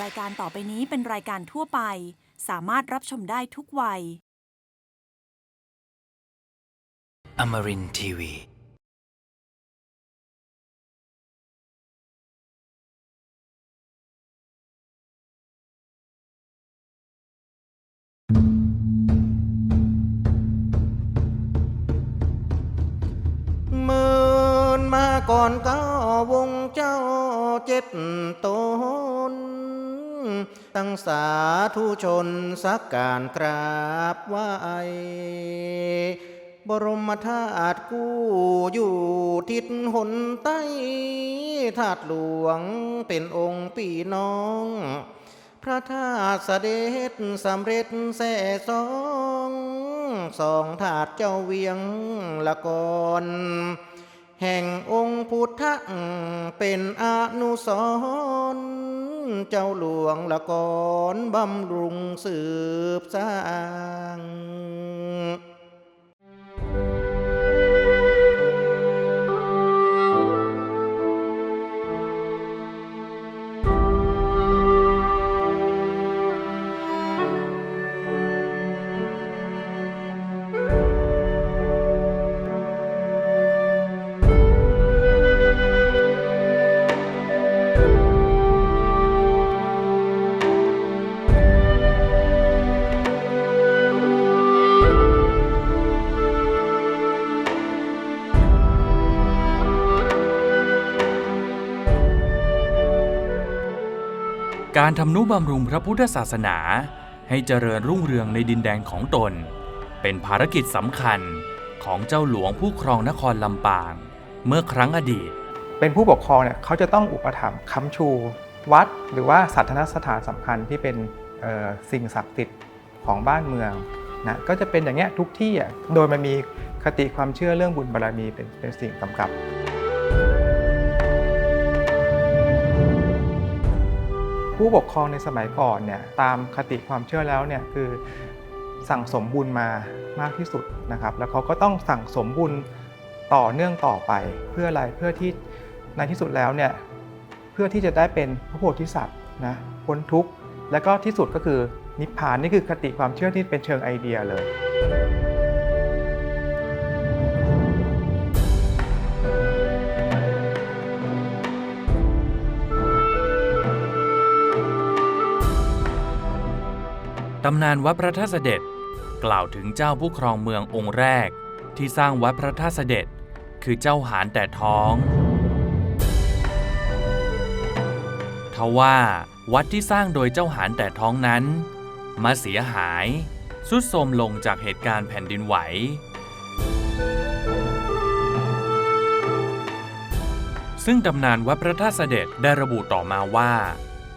รายการต่อไปนี้เป็นรายการทั่วไป สามารถรับชมได้ทุกวัย Amarin Tiwi. เมินมาก่อนเก้าวงเจ้าเจ็ดตน ตั้งสาธุชนสักการกราบไหวบรมธาตุกู้อยู่ทิศหนใต้ธาตุหลวงเป็นองค์ปีน้อง พระธาตุเสด็จสำเร็จแส่สองสองถาดเจ้าเวียงละกอน แห่งองค์พุทธะเป็นอนุสรเจ้าหลวงละกอนบำรุงสืบสร้าง การทำนุบำรุงพระพุทธศาสนา ให้เจริญรุ่งเรืองในดินแดนของตน เป็นภารกิจสำคัญของเจ้าหลวงผู้ครองนครลำปาง เมื่อครั้งอดีต เป็นผู้ปกครองเนี่ยเขาจะต้องอุปถัมภ์ค้ำชู วัดหรือว่าศาสนสถานสำคัญที่เป็นสิ่งศักดิ์สิทธิ์ของบ้านเมืองนะก็จะเป็นอย่างเงี้ยทุกที่อะโดยมันมีคติความเชื่อเรื่องบุญบารมีเป็นเป็นสิ่งกำกับ ผู้ปกครองในสมัยก่อนเนี่ยตามคติความเชื่อแล้วเนี่ยคือสั่งสมบุญมามากที่สุดนะครับ แล้วเขาก็ต้องสั่งสมบุญต่อเนื่องต่อไปเพื่ออะไรเพื่อที่ในที่สุดแล้วเนี่ยเพื่อที่จะได้เป็นพระโพธิสัตว์นะพ้นทุกข์แล้วก็ที่สุดก็คือนิพพานนี่คือคติความเชื่อที่เป็นเชิงไอเดียเลย ตำนานวัดพระธาตุเสด็จ กล่าวถึงเจ้าผู้ครองเมืององค์แรก ที่สร้างวัดพระธาตุเสด็จ คือเจ้าหานแต่ท้อง ทว่าวัดที่สร้างโดยเจ้าหานแต่ท้องนั้น มาเสียหายทรุดโทมลงจากเหตุการณ์แผ่นดินไหว ซึ่งตำนานวัดพระธาตุเสด็จได้ระบุต่อมาว่า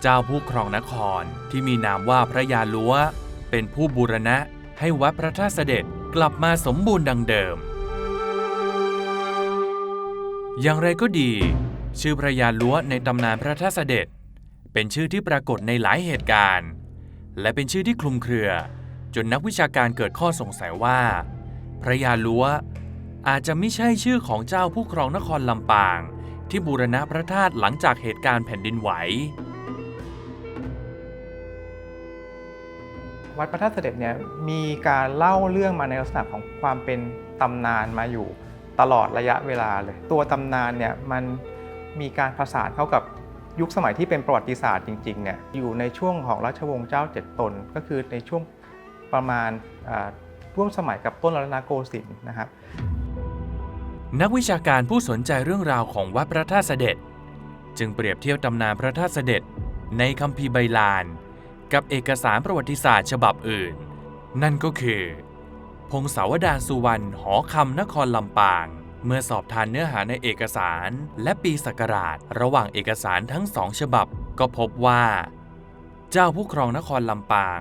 เจ้าผู้ครองนครที่มีนามว่าพระยาลัว เป็นผู้บูรณะให้วัดพระธาตุเสด็จกลับมาสมบูรณ์ดังเดิม อย่างไรก็ดี ชื่อพระยาลัวในตำนานพระธาตุเสด็จ เป็นชื่อที่ปรากฏในหลายเหตุการณ์ และเป็นชื่อที่คลุมเครือ จนนักวิชาการเกิดข้อสงสัยว่า พระยาลัวอาจจะไม่ใช่ชื่อของเจ้าผู้ครองนครลำปาง ที่บูรณะพระธาตุหลังจากเหตุการณ์แผ่นดินไหว วัดพระธาตุเสด็จเนี่ยมีการเล่าเรื่องมาในลักษณะของความเป็นตำนานมาอยู่ตลอดระยะเวลาเลย ตัวตำนานเนี่ยมันมีการผสานเข้ากับยุคสมัยที่เป็นประวัติศาสตร์จริงๆเนี่ยอยู่ในช่วงของราชวงศ์เจ้าเจ็ดตน ก็คือในช่วงประมาณร่วมสมัยกับต้นรัตนโกสินทร์นะครับนักวิชาการผู้สนใจเรื่องราวของวัดพระธาตุเสด็จ จึงเปรียบเทียบตำนานพระธาตุเสด็จ ในคัมภีร์ไบลาน กับเอกสารประวัติศาสตร์ฉบับอื่น นั่นก็คือ พงศาวดารสุวรรณหอคำนครลำปาง เมื่อสอบทานเนื้อหาในเอกสารและปีศักราช ระหว่างเอกสารทั้งสองฉบับก็พบว่า เจ้าผู้ครองนครลำปาง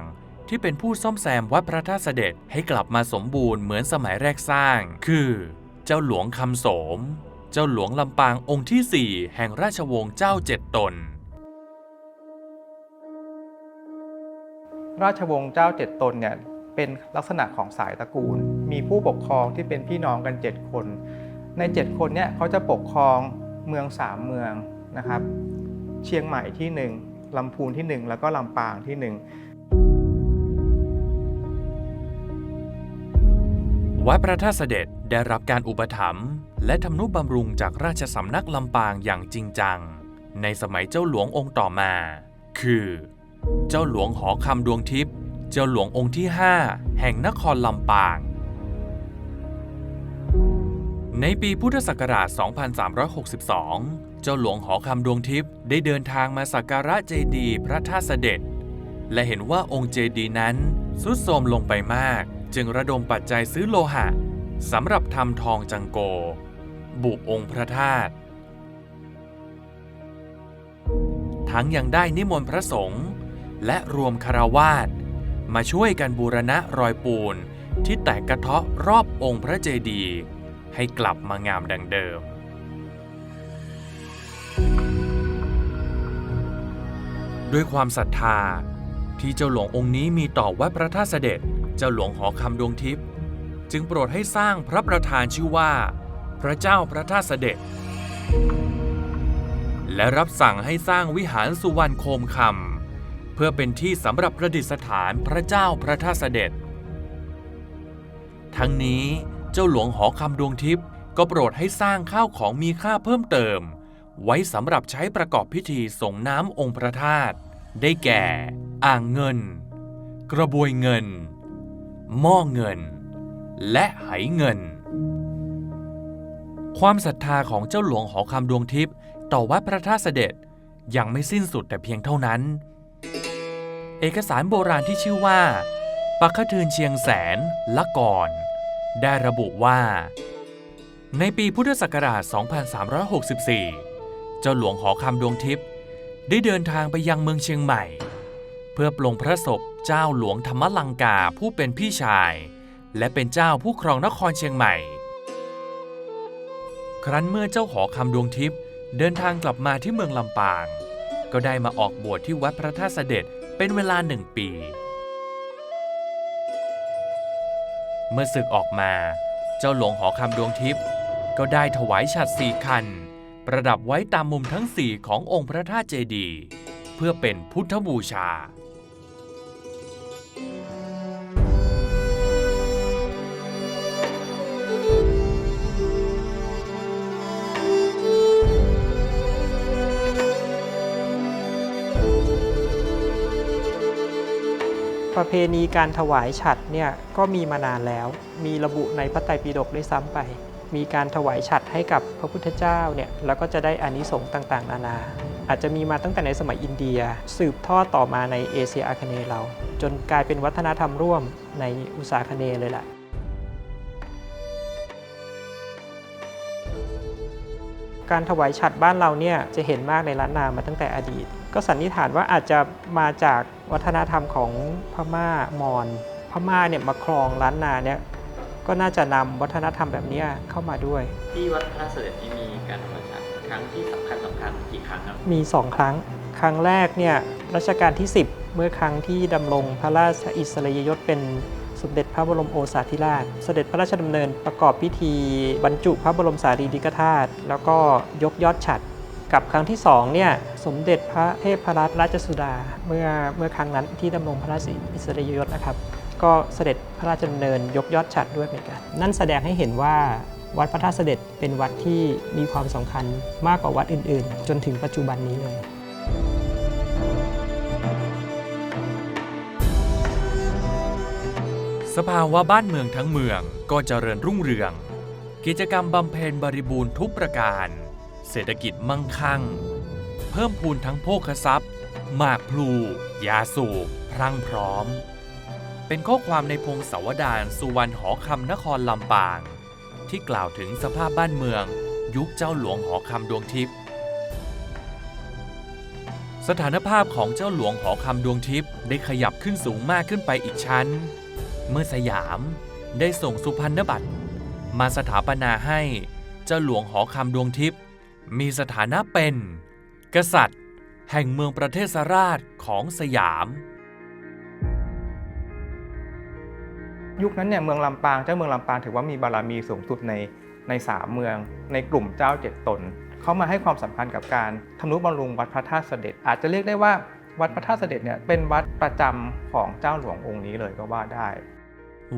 ที่เป็นผู้ซ่อมแซมวัดพระธาตุเสด็จให้กลับมาสมบูรณ์เหมือนสมัยแรกสร้าง คือ เจ้าหลวงคำโสม เจ้าหลวงลำปางองค์ที่ 4 แห่งราชวงศ์เจ้าเจ็ดตน ราชวงศ์เจ้าเจ็ดตนเนี่ยเป็นลักษณะของสายตระกูล มีผู้ปกครองที่เป็นพี่น้องกัน 7 คน ใน 7 คนเนี่ยเขาจะปกครองเมืองสามเมืองนะครับ เชียงใหม่ที่หนึ่งลำพูนที่หนึ่งแล้วก็ลำปางที่หนึ่งวัดพระธาตุเสด็จได้รับการอุปถัมภ์และทำนุบำรุงจากราชสำนักลำปางอย่างจริงจัง ในสมัยเจ้าหลวงองค์ต่อมา คือ เจ้าหลวงหอคำดวงทิพย์ เจ้าหลวงองค์ที่ 5 แห่งนครลำปาง ในปีพุทธศักราช 2362 เจ้าหลวงหอคำดวงทิพย์ได้เดินทางมาสักการะเจดีย์พระธาตุเสด็จ และเห็นว่าองค์เจดีย์นั้นทรุดโทรมลงไปมาก จึงระดมปัจจัยซื้อโลหะสำหรับทำทองจังโก บุองค์พระธาตุทั้งยังได้นิมนต์พระสงฆ์ และรวมคารวาสมาช่วยกันบูรณะรอยปูนที่แตกกระเทาะรอบองค์พระเจดีย์ให้กลับมางามดังเดิม ด้วยความศรัทธาที่เจ้าหลวงองค์นี้มีต่อวัดพระธาตุเสด็จ เจ้าหลวงหอคำดวงทิพย์จึงโปรดให้สร้างพระประธานชื่อว่า พระเจ้าพระธาตุเสด็จ และรับสั่งให้สร้างวิหารสุวรรณโคมคำ เพื่อเป็นที่สำหรับประดิษฐานพระเจ้าพระธาตุเสด็จ ทั้งนี้เจ้าหลวงหอคำดวงทิพย์ก็โปรดให้สร้างข้าวของมีค่าเพิ่มเติม ไว้สำหรับใช้ประกอบพิธีส่งน้ำองค์พระธาตุได้แก่ อ่างเงิน กระบวยเงิน หม้อเงิน และไหเงิน ความศรัทธาของเจ้าหลวงหอคำดวงทิพย์ต่อวัดพระธาตุเสด็จยังไม่สิ้นสุดแต่เพียงเท่านั้น เอกสารโบราณที่ชื่อว่า ปักขทืนเชียงแสนละก่อน ได้ระบุว่า ในปีพุทธศักราช 2364 เจ้าหลวงหอคำดวงทิพย์ได้เดินทางไปยังเมืองเชียงใหม่ เพื่อปลงพระศพเจ้าหลวงธรรมลังกาผู้เป็นพี่ชาย และเป็นเจ้าผู้ครองนครเชียงใหม่ ครั้นเมื่อเจ้าหอคำดวงทิพย์เดินทางกลับมาที่เมืองลำปาง ก็ได้มาออกบวชที่วัดพระธาตุเสด็จ เป็นเวลาหนึ่งปี เมื่อศึกออกมา เจ้าหลวงหอคำดวงทิพย์ก็ได้ถวายฉัตรสี่คัน ประดับไว้ตามมุมทั้งสี่ขององค์พระธาตุเจดีย์เพื่อเป็นพุทธบูชา ประเพณีการถวายฉัตรเนี่ยก็มีมานานแล้ว มีระบุในพระไตรปิฎกด้วยซ้ำไป มีการถวายฉัตรให้กับพระพุทธเจ้าเนี่ยแล้วก็จะได้อานิสงส์ต่างๆ นานา อาจจะมีมาตั้งแต่ในสมัยอินเดีย สืบทอดต่อมาในเอเชียอาคเนย์เรา จนกลายเป็นวัฒนธรรมร่วมในอุตสาคเนย์เลยแหละการถวายฉัตรบ้านเราเนี่ยจะเห็นมากในล้านนามาตั้งแต่อดีต ก็สันนิษฐานว่าอาจจะมาจากวัฒนธรรมของพม่ามอญพม่าเนี่ยมาครองล้านนาเนี่ยก็น่าจะนำวัฒนธรรมแบบเนี้ยเข้ามาด้วย ที่วัดพระเสด็จนี่มีการทำประชาครั้งที่สำคัญสำคัญกี่ครั้งครับมีสองครั้ง ครั้งแรกเนี่ยรัชกาลที่ 10 เมื่อครั้งที่ดำรงพระราชอิสริยยศเป็นสมเด็จพระบรมโอษาธิราช เสด็จพระราชดำเนินประกอบพิธี บรรจุพระบรมสารีริกธาตุแล้วก็ยกยอดฉัตร กับครั้งที่สองเนี่ยสมเด็จพระเทพรัตนราชสุดา เมื่อเมื่อครั้งนั้นที่ดำรงพระราชอิสริยยศนะครับ ก็เสด็จพระราชดำเนินยกยอดฉัตรด้วยเหมือนกัน นั่นแสดงให้เห็นว่าวัดพระธาตุเสด็จเป็นวัดที่มีความสำคัญมากกว่าวัดอื่น ๆ จนถึงปัจจุบันนี้เลยสภาวะบ้านเมืองทั้งเมืองก็เจริญรุ่งเรือง กิจกรรมบำเพ็ญบริบูรณ์ทุกประการ เศรษฐกิจมั่งคั่ง เพิ่มพูนทั้งโภคทรัพย์ หมากพลู ยาสูบพรั่งพร้อม เป็นข้อความในพงศาวดารสุวรรณหอคำนครลำปาง ที่กล่าวถึงสภาพบ้านเมือง ยุคเจ้าหลวงหอคำดวงทิพย์สถานภาพของเจ้าหลวงหอคำดวงทิพย์ได้ขยับขึ้นสูงมากขึ้นไปอีกชั้น เมื่อสยามได้ส่งสุพรรณบัตรมาสถาปนาให้เจ้าหลวงหอคำดวงทิพย์ มีสถานะเป็น กษัตริย์ แห่งเมืองประเทศราชของสยาม ยุคนั้นเนี่ยเมืองลำปางเจ้าเมืองลำปางถือว่ามีบารมีสูงสุดในในสามเมือง ในกลุ่มเจ้าเจ็ดตน เขามาให้ความสำคัญกับการทำนุบำรุงวัดพระธาตุเสด็จ อาจจะเรียกได้ว่าวัดพระธาตุเสด็จเนี่ยเป็นวัดประจำของเจ้าหลวงองค์นี้เลยก็ว่าได้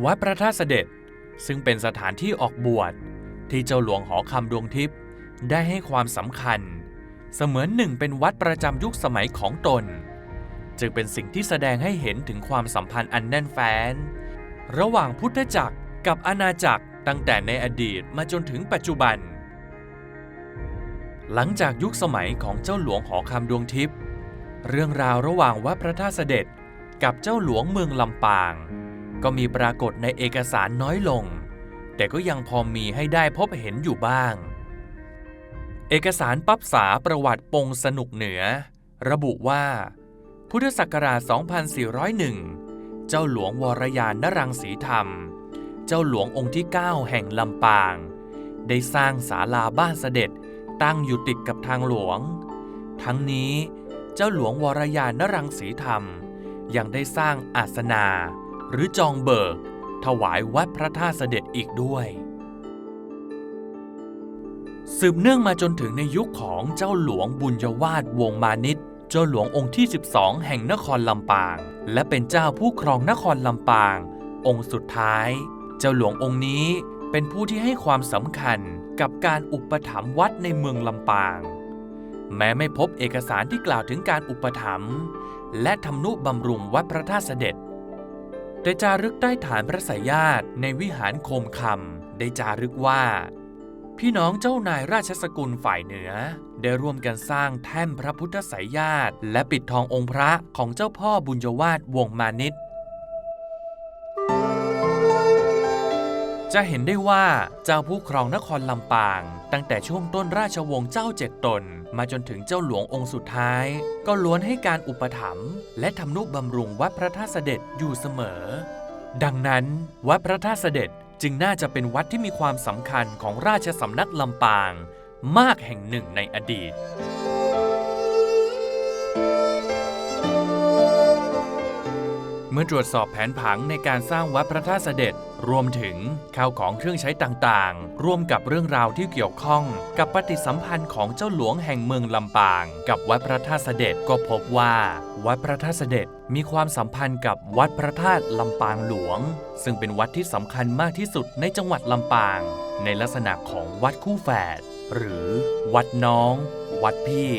วัดพระธาตุเสด็จซึ่งเป็นสถานที่ออกบวชที่เจ้าหลวงหอคำดวงทิพย์ ได้ให้ความสำคัญ เสมือนหนึ่งเป็นวัดประจำยุคสมัยของตน จึงเป็นสิ่งที่แสดงให้เห็นถึงความสัมพันธ์อันแน่นแฟ้น ระหว่างพุทธจักรกับอาณาจักรตั้งแต่ในอดีตมาจนถึงปัจจุบัน หลังจากยุคสมัยของเจ้าหลวงหอคำดวงทิพย์เรื่องราวระหว่างวัดพระธาตุเสด็จกับเจ้าหลวงเมืองลำปาง ก็มีปรากฏในเอกสารน้อยลง แต่ก็ยังพอมีให้ได้พบเห็นอยู่บ้าง เอกสารปั๊บษาประวัติปงสนุกเหนือ ระบุว่า พุทธศักราช 2401 เจ้าหลวงวรยานนรังสีธรรม เจ้าหลวงองค์ที่ 9 แห่งลำปาง ได้สร้างศาลาบ้านเสด็จตั้งอยู่ติดกับทางหลวง ทั้งนี้เจ้าหลวงวรยานนรังสีธรรม ยังได้สร้างอาสนา หรือจองเบิก ถวายวัดพระธาตุเสด็จอีกด้วย สืบเนื่องมาจนถึงในยุคของเจ้าหลวงบุญยวาดวงมานิตเจ้าหลวงองค์ที่ 12 แห่งนครลำปาง และเป็นเจ้าผู้ครองนครลำปาง องค์สุดท้าย เจ้าหลวงองค์นี้เป็นผู้ที่ให้ความสำคัญกับการอุปถัมภ์วัดในเมืองลำปาง แม้ไม่พบเอกสารที่กล่าวถึงการอุปถัมภ์และทำนุบำรุงวัดพระธาตุเสด็จ แต่จารึกใต้ฐานพระสายญาติในวิหารโคมคำได้จารึกว่า พี่น้องเจ้านายราชสกุลฝ่ายเหนือ ได้ร่วมกันสร้างแท่นพระพุทธสายญาติ และปิดทององค์พระของเจ้าพ่อบุญยวาสวงมานิตจะเห็นได้ว่าเจ้าผู้ครองนครลำปาง ตั้งแต่ช่วงต้นราชวงศ์เจ้าเจ็ดตน มาจนถึงเจ้าหลวงองค์สุดท้าย ก็ล้วนให้การอุปถัมภ์และทำนุบำรุงวัดพระธาตุเสด็จอยู่เสมอ ดังนั้น วัดพระธาตุเสด็จ จึงน่าจะเป็นวัดที่มีความสำคัญของราชสำนักลำปาง มากแห่งหนึ่งในอดีต มื่อตรวจสอบแผนผังในการสร้างวัดพระธาตุเสด็จ รวมถึงข้าวของเครื่องใช้ต่างๆ ร่วมกับเรื่องราวที่เกี่ยวข้อง กับปฏิสัมพันธ์ของเจ้าหลวงแห่งเมืองลำปาง กับวัดพระธาตุเสด็จก็พบว่า วัดพระธาตุเสด็จมีความสัมพันธ์กับวัดพระธาตุลำปางหลวง ซึ่งเป็นวัดที่สำคัญมากที่สุดในจังหวัดลำปาง ในลักษณะของวัดคู่แฝดหรือวัดน้อง วัดพี่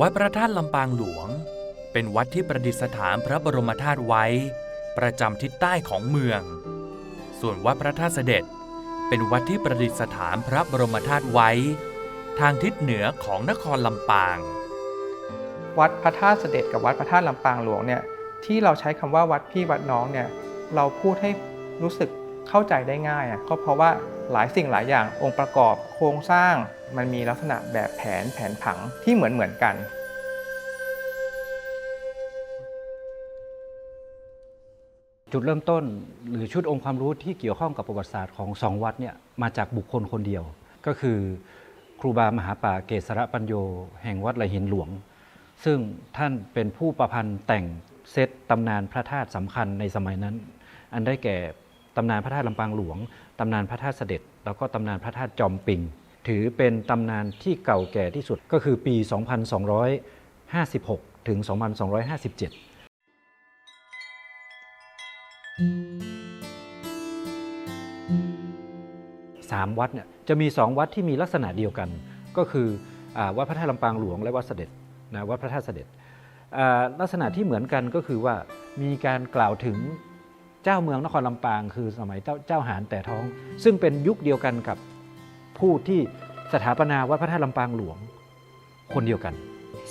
วัดพระธาตุลำปางหลวง เป็นวัดที่ประดิษฐานพระบรมธาตุไว้ ประจำทิศใต้ของเมือง ส่วนวัดพระธาตุเสด็จ เป็นวัดที่ประดิษฐานพระบรมธาตุไว้ ทางทิศเหนือของนครลำปาง วัดพระธาตุเสด็จกับวัดพระธาตุลำปางหลวงเนี่ยที่เราใช้คำว่าวัดพี่วัดน้องเนี่ยเราพูดให้รู้สึกเข้าใจได้ง่ายอะก็เพราะว่าหลายสิ่งหลายอย่างองค์ประกอบโครงสร้าง มันมีลักษณะแบบแผนแผนผังที่เหมือนเหมือนกัน จุดเริ่มต้นหรือชุดองค์ความรู้ที่เกี่ยวข้องกับประวัติศาสตร์ของสองวัดเนี่ยมาจากบุคคลคนเดียว ก็คือครูบามหาป่าเกษรปัญโย แห่งวัดไหลหินหลวง ซึ่งท่านเป็นผู้ประพันธ์แต่งเซตตำนานพระธาตุสำคัญในสมัยนั้น อันได้แก่ตำนานพระธาตุลำปางหลวง ตำนานพระธาตุเสด็จ แล้วก็ตำนานพระธาตุจอมปิง ถือเป็นตำนานที่เก่าแก่ที่สุดก็คือปี 2256 ถึง 2257สามวัดเนี่ยจะมีสองวัดที่มีลักษณะเดียวกัน ก็คืออวัดพระธาตุลำปางหลวงและวัดเสด็จนะวัดพระธาตุเสด็จลักษณะที่เหมือนกันก็คือว่ามีการกล่าวถึงเจ้าเมืองนครลำปาง คือสมัยเจ้าเจ้าหานแต่ท้อง ซึ่งเป็นยุคเดียวกันกับ ผู้ที่สถาปนาวัดพระธาตุลำปางหลวง คนเดียวกัน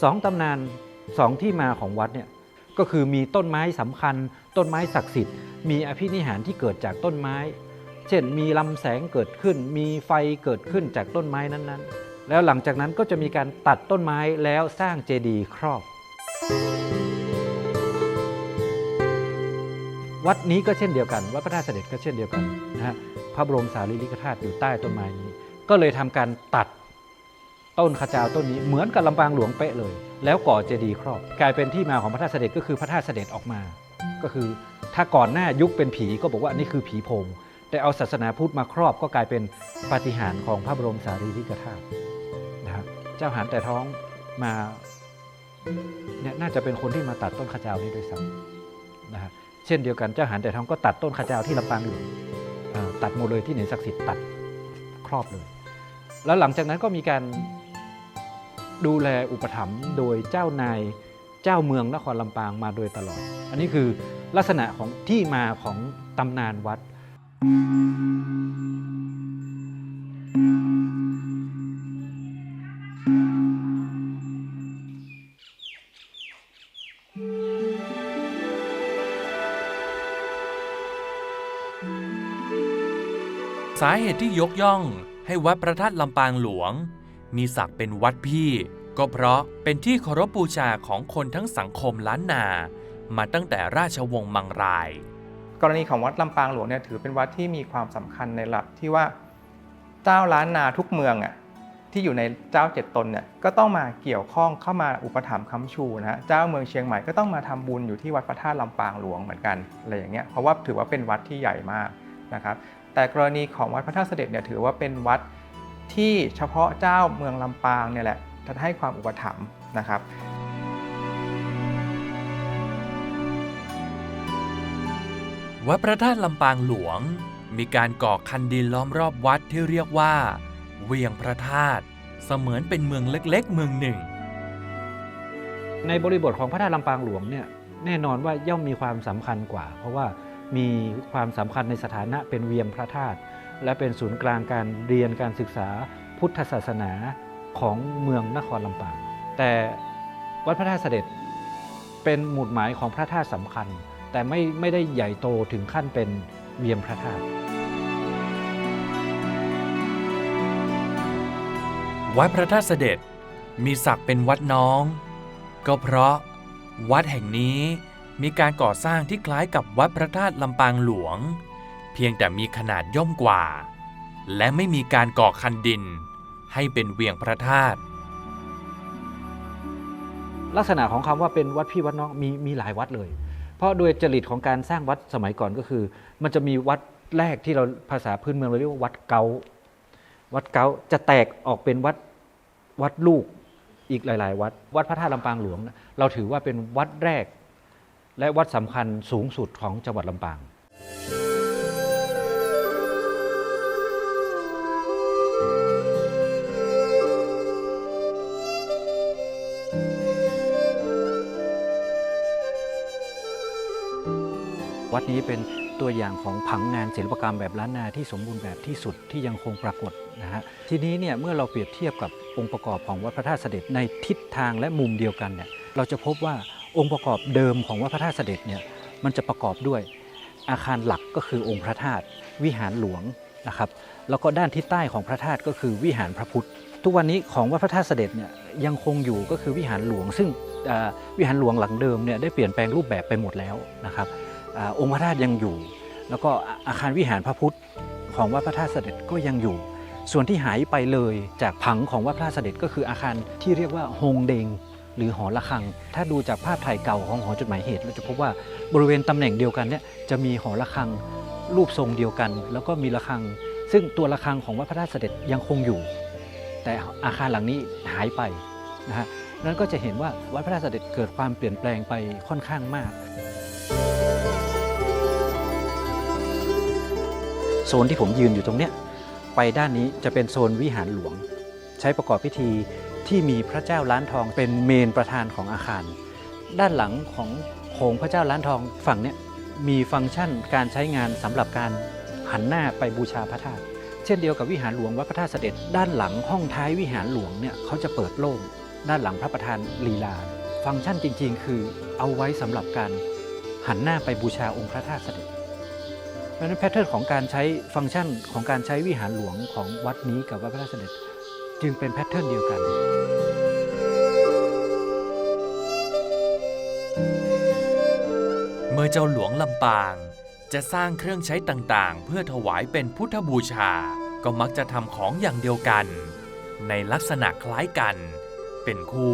สองตำนานสองที่มาของวัดเนี่ยก็คือมีต้นไม้สำคัญ ต้นไม้ศักดิ์สิทธิ์ มีอภินิหารที่เกิดจากต้นไม้ เช่นมีลำแสงเกิดขึ้น มีไฟเกิดขึ้นจากต้นไม้นั้นๆ แล้วหลังจากนั้นก็จะมีการตัดต้นไม้แล้วสร้างเจดีย์ครอบ วัดนี้ก็เช่นเดียวกันวัดพระธาตุเสด็จก็เช่นเดียวกันนะฮะพระบรมสารีริกธาตุอยู่ใต้ต้นไม้นี้ ก็เลยทำการตัดต้นขจาวต้นนี้เหมือนกับลำปางหลวงเป๊ะเลย แล้วก่อเจดีย์ครอบ กลายเป็นที่มาของพระธาตุเสด็จก็คือพระธาตุเสด็จออกมา ก็คือถ้าก่อนหน้ายุคเป็นผีก็บอกว่านี่คือผีโพงแต่เอาศาสนาพุทธมาครอบก็กลายเป็นปาฏิหาริย์ของพระบรมสารีริกธาตุนะครับเจ้าหานแต่ท้องมาเนี่ยน่าจะเป็นคนที่มาตัดต้นขจาวนี้ด้วยซ้ำนะฮะเช่นเดียวกันเจ้าหานแต่ท้องก็ตัดต้นขจาวที่ลำปางหลวงตัดหมดเลยที่ไหนศักดิ์สิทธิ์ตัดครอบเลย แล้วหลังจากนั้นก็มีการดูแลอุปถัมภ์โดยเจ้านายเจ้าเมืองนครลำปางมาโดยตลอด อันนี้คือลักษณะของที่มาของตำนานวัด สาเหตุที่ยกย่อง ให้วัดพระธาตุลำปางหลวง มีศักดิ์เป็นวัดพี่ ก็เพราะเป็นที่เคารพบูชาของคนทั้งสังคมล้านนา มาตั้งแต่ราชวงศ์มังราย กรณีของวัดลำปางหลวงเนี่ยถือเป็นวัดที่มีความสำคัญในระดับที่ว่าเจ้าล้านนาทุกเมืองอะที่อยู่ในเจ้าเจ็ดตนเนี่ยก็ต้องมาเกี่ยวข้องเข้ามาอุปถัมภ์ค้ำชูนะฮะเจ้าเมืองเชียงใหม่ก็ต้องมาทำบุญอยู่ที่วัดพระธาตุลำปางหลวงเหมือนกันอะไรอย่างเงี้ยเพราะว่าถือว่าเป็นวัดที่ใหญ่มากนะครับ แต่กรณีของวัดพระธาตุเสด็จเนี่ยถือว่าเป็นวัดที่เฉพาะเจ้าเมืองลำปางเนี่ยแหละจะให้ความอุปถัมภ์นะครับวัดพระธาตุลำปางหลวง มีการก่อคันดินล้อมรอบวัดที่เรียกว่า เวียงพระธาตุเสมือนเป็นเมืองเล็กๆ เมืองหนึ่ง ในบริบทของพระธาตุลำปางหลวงเนี่ยแน่นอนว่าย่อมมีความสำคัญกว่า เพราะว่า มีความสำคัญในสถานะเป็นเวียงพระธาตุและเป็นศูนย์กลางการเรียนการศึกษาพุทธศาสนาของเมืองนครลำปางแต่วัดพระธาตุเสด็จเป็นหมุดหมายของพระธาตุสำคัญ แต่ไม่ไม่ได้ใหญ่โตถึงขั้นเป็นเวียงพระธาตุวัดพระธาตุเสด็จมีศักดิ์เป็นวัดน้อง ก็เพราะวัดแห่งนี้ มีการก่อสร้างที่คล้ายกับวัดพระธาตุลำปางหลวง เพียงแต่มีขนาดย่อมกว่า และไม่มีการก่อคันดิน ให้เป็นเวียงพระธาตุลักษณะของคำว่าเป็นวัดพี่วัดน้องมีมีหลายวัดเลย เพราะโดยจริตของการสร้างวัดสมัยก่อนก็คือ มันจะมีวัดแรกที่เราภาษาพื้นเมืองเราเรียกว่าวัดเกาวัดเกาจะแตกออกเป็นวัดวัดลูกอีกหลาย ๆ วัด วัดพระธาตุลำปางหลวงนะเราถือว่าเป็นวัดแรก และวัดสำคัญสูงสุดของจังหวัดลำปางวัดนี้เป็นตัวอย่างของผังงานศิลปกรรมแบบล้านนาที่สมบูรณ์แบบที่สุดที่ยังคงปรากฏนะฮะทีนี้เนี่ยเมื่อเราเปรียบเทียบกับองค์ประกอบของวัดพระธาตุเสด็จในทิศทางและมุมเดียวกันเนี่ยเราจะพบว่า องค์ประกอบเดิมของวัดพระธาตุเสด็จเนี่ยมันจะประกอบด้วยอาคารหลักก็คือองค์พระธาตุวิหารหลวงนะครับแล้วก็ด้านทิศใต้ของพระธาตุก็คือวิหารพระพุทธ ทุกวันนี้ของวัดพระธาตุเสด็จเนี่ยยังคงอยู่ก็คือวิหารหลวง ซึ่งวิหารหลวงหลังเดิมเนี่ยได้เปลี่ยนแปลงรูปแบบไปหมดแล้วนะครับอองค์พระธาตุยังอยู่ แล้วก็อาคารวิหารพระพุทธของวัดพระธาตุเสด็จก็ยังอยู่ ส่วนที่หายไปเลยจากผังของวัดพระธาตุเสด็จก็คืออาคารที่เรียกว่าโฮงเดง หรือหอระฆัง ถ้าดูจากภาพถ่ายเก่าของหอจดหมายเหตุ เราจะพบว่าบริเวณตำแหน่งเดียวกันเนี่ยจะมีหอระฆังรูปทรงเดียวกัน แล้วก็มีระฆัง ซึ่งตัวระฆังของวัดพระธาตุเสด็จยังคงอยู่ แต่อาคารหลังนี้หายไปนะฮะนั้นก็จะเห็นว่าวัดพระธาตุเสด็จเกิดความเปลี่ยนแปลงไปค่อนข้างมากโซนที่ผมยืนอยู่ตรงเนี้ยไปด้านนี้จะเป็นโซนวิหารหลวง ใช้ประกอบพิธี ที่มีพระเจ้าล้านทองเป็นเมนประธานของอาคาร ด้านหลังของโขงพระเจ้าล้านทองฝั่งเนี้ยมีฟังก์ชันการใช้งานสำหรับการหันหน้าไปบูชาพระธาตุเช่นเดียวกับวิหารหลวงวัดพระธาตุเสด็จ ด้านหลังห้องท้ายวิหารหลวงเนี่ยเขาจะเปิดโล่งด้านหลังพระประธานลีลา ฟังก์ชันจริง ๆ คือเอาไว้สำหรับการหันหน้าไปบูชาองค์พระธาตุเสด็จเพราะนั้นแพทเทิร์นของการใช้ฟังก์ชันของการใช้วิหารหลวงของวัดนี้กับวัดพระธาตุเสด็จ จึงเป็นแพทเทิร์นเดียวกัน เมื่อเจ้าหลวงลำปาง จะสร้างเครื่องใช้ต่างๆ เพื่อถวายเป็นพุทธบูชา ก็มักจะทำของอย่างเดียวกัน ในลักษณะคล้ายกัน เป็นคู่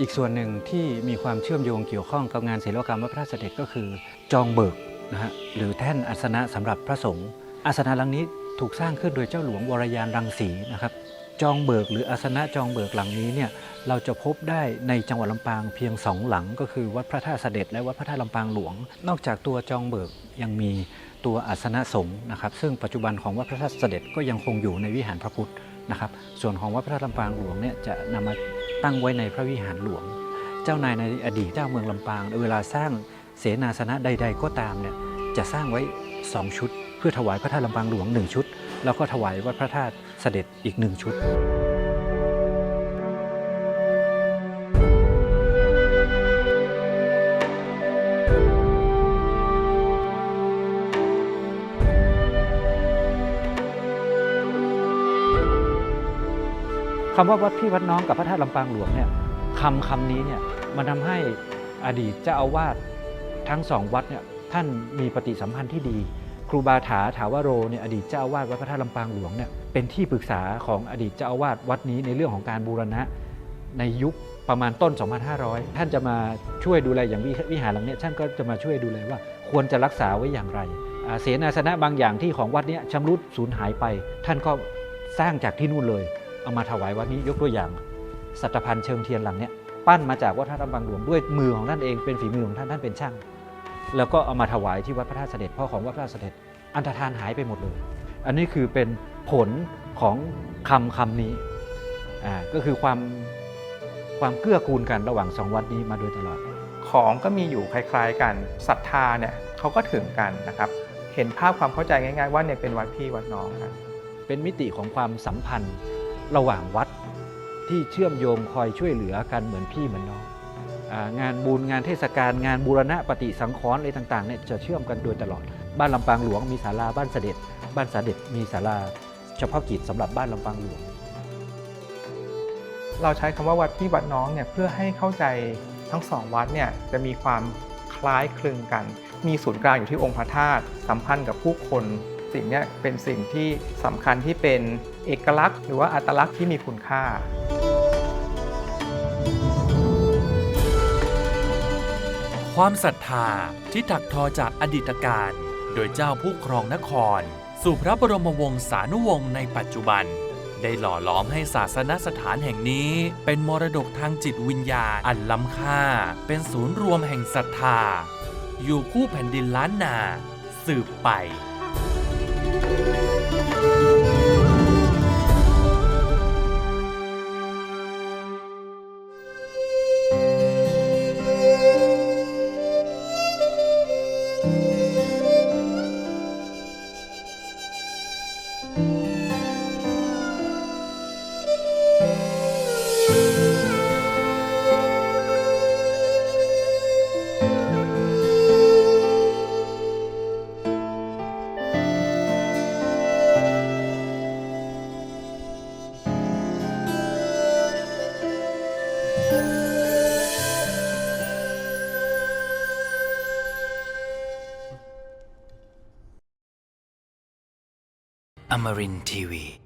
อีกส่วนหนึ่งที่มีความเชื่อมโยงเกี่ยวข้องกับงานศิลปกรรมวัดพระเสด็จก็คือ จองเบิกนะฮะหรือแท่นอาสนะสำหรับพระสงฆ์อาสนะหลังนี้ถูกสร้างขึ้นโดยเจ้าหลวงวรยานรังสีนะครับ จองเบิกหรืออาสนะจองเบิกหลังนี้เนี่ยเราจะพบได้ในจังหวัดลำปางเพียงสองหลังก็คือวัดพระธาตุเสด็จและวัดพระธาตุลำปางหลวง นอกจากตัวจองเบิกยังมีตัวอาสนะสงฆ์นะครับ ซึ่งปัจจุบันของวัดพระธาตุเสด็จก็ยังคงอยู่ในวิหารพระพุทธนะครับ ส่วนของวัดพระธาตุลำปางหลวงเนี่ยจะนำมาตั้งไว้ในพระวิหารหลวง เจ้านายในอดีตเจ้าเมืองลำปาง เวลาสร้างเสนาสนะใด ๆ ก็ตามเนี่ยจะสร้างไว้ 2 ชุด เพื่อถวายพระธาตุลำปางหลวง 1 ชุด แล้วก็ถวายวัดพระธาตุ เสด็จอีก1ชุดคำว่าวัดพี่วัดน้องกับพระธาตุลำปางหลวงเนี่ยคำคำนี้เนี่ยมันทำให้อดีตเจ้าอาวาสทั้งสองวัดเนี่ยท่านมีปฏิสัมพันธ์ที่ดี ครูบาถาถาวโรเนี่ยอดีตเจ้าอาวาสวัดพระธาตุลำปางหลวงเนี่ย เป็นที่ปรึกษาของอดีตเจ้าอาวาสวัดนี้ในเรื่องของการบูรณะในยุคประมาณต้น 2,500 ท่านจะมาช่วยดูแลอย่างวิวหารหลังเนี้ท่านก็จะมาช่วยดูแลว่าควรจะรักษาไว้อย่างไร เสนาสนะบางอย่างที่ของวัดนี้ชำรุดสูญหายไป ท่านก็สร้างจากที่นู่นเลย เอามาถวายวัดนี้ยกตัวอย่างสัตพันธ์เชิงเทียนหลังเนี้ยปั้นมาจากวัดพระธาตุบางหลวงด้วยมือของท่านเองเป็นฝีมือของท่านท่านเป็นช่าง แล้วก็เอามาถวายที่วัดพระธาตุเสด็จพ่อของวัดพระธาตุเสด็จอันธานหายไปหมดเลย อันนี้คือเป็นผลของคำคำนี้อ่าก็คือความความเกื้อกูลกันระหว่างสองวัดนี้มาโดยตลอด ของก็มีอยู่คล้ายๆกันศรัทธาเนี่ยเขาก็ถึงกันนะครับ เห็นภาพความเข้าใจง่ายๆว่าเนี่ยเป็นวัดพี่วัดน้องกันเป็นมิติของความสัมพันธ์ระหว่างวัดที่เชื่อมโยงคอยช่วยเหลือกันเหมือนพี่เหมือนน้องอางานบุญงานเทศกาลงานบูรณะปฏิสังขรณ์อะไรต่างๆเนี่ยจะเชื่อมกันโดยตลอด บ้านลำปางหลวงมีศาลาบ้านเสด็จ บ้านเสด็จมีศาลาเฉพาะกิจสำหรับบ้านลำปางหลวง เราใช้คำว่าวัดพี่วัดน้องเนี่ยเพื่อให้เข้าใจทั้งสองวัดเนี่ยจะมีความคล้ายคลึงกัน มีศูนย์กลางอยู่ที่องค์พระธาตุสัมพันธ์กับผู้คนสิ่งเนี้ยเป็นสิ่งที่สำคัญที่เป็นเอกลักษณ์ หรือว่าอัตลักษณ์ที่มีคุณค่า ความศรัทธาที่ถักทอจากอดีตการ โดยเจ้าผู้ครองนคร สู่พระบรมวงศานุวงศ์ในปัจจุบัน ได้หล่อล้อมให้ศาสนสถานแห่งนี้ เป็นมรดกทางจิตวิญญาณอันล้ำค่า เป็นศูนย์รวมแห่งศรัทธา อยู่คู่แผ่นดินล้านนา สืบไป In Tiwi.